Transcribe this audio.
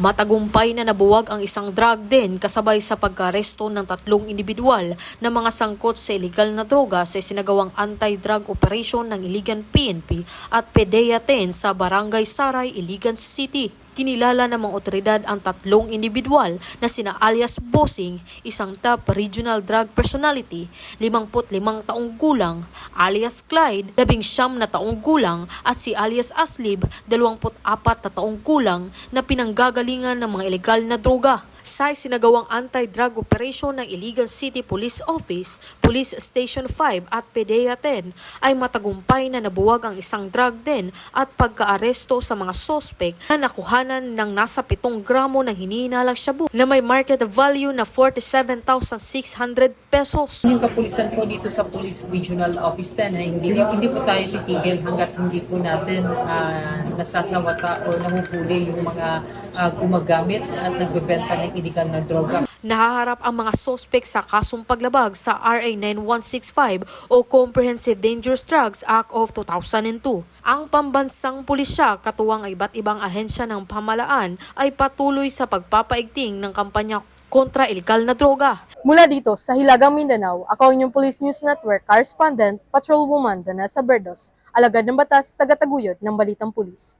Matagumpay na nabuwag ang isang drug den kasabay sa pagkaresto ng tatlong individual na mga sangkot sa illegal na droga sa sinagawang anti-drug operation ng Iligan PNP at PDEA 10 sa Barangay Saray, Iligan City. Kinilala ng mga otoridad ang tatlong individual na sina alias Bossing, isang top regional drug personality, 55 taong gulang, alias Clyde, 19 na taong gulang, at si alias Aslib, 24 na taong gulang na pinanggagalingan ng mga ilegal na droga. Sa sinagawang anti-drug operation ng Iligan City Police Office, Police Station 5 at PDEA 10 ay matagumpay na nabuwag ang isang drug den at pagkaaresto sa mga sospek na nakuhanan ng nasa 7 gramo ng hinihinalang shabu na may market value na 47,600 pesos. Yung kapulisan po dito sa Police Regional Office 10 ay hindi, hindi po tayo titigil hanggat hindi po natin ah, nasasawata o nahuhuli yung mga ah, gumagamit at nagbebenta ng illegal na droga. Nahaharap ang mga sospek sa kasong paglabag sa RA 9165 o Comprehensive Dangerous Drugs Act of 2002. Ang pambansang pulisya katuwang ang iba't ibang ahensya ng pamalaan ay patuloy sa pagpapaigting ng kampanya kontra ilegal na droga. Mula dito sa Hilagang Mindanao, ako ang inyong Police News Network correspondent, Patrolwoman Danessa Berdos, alagad ng batas, tagataguyod ng Balitang Pulis.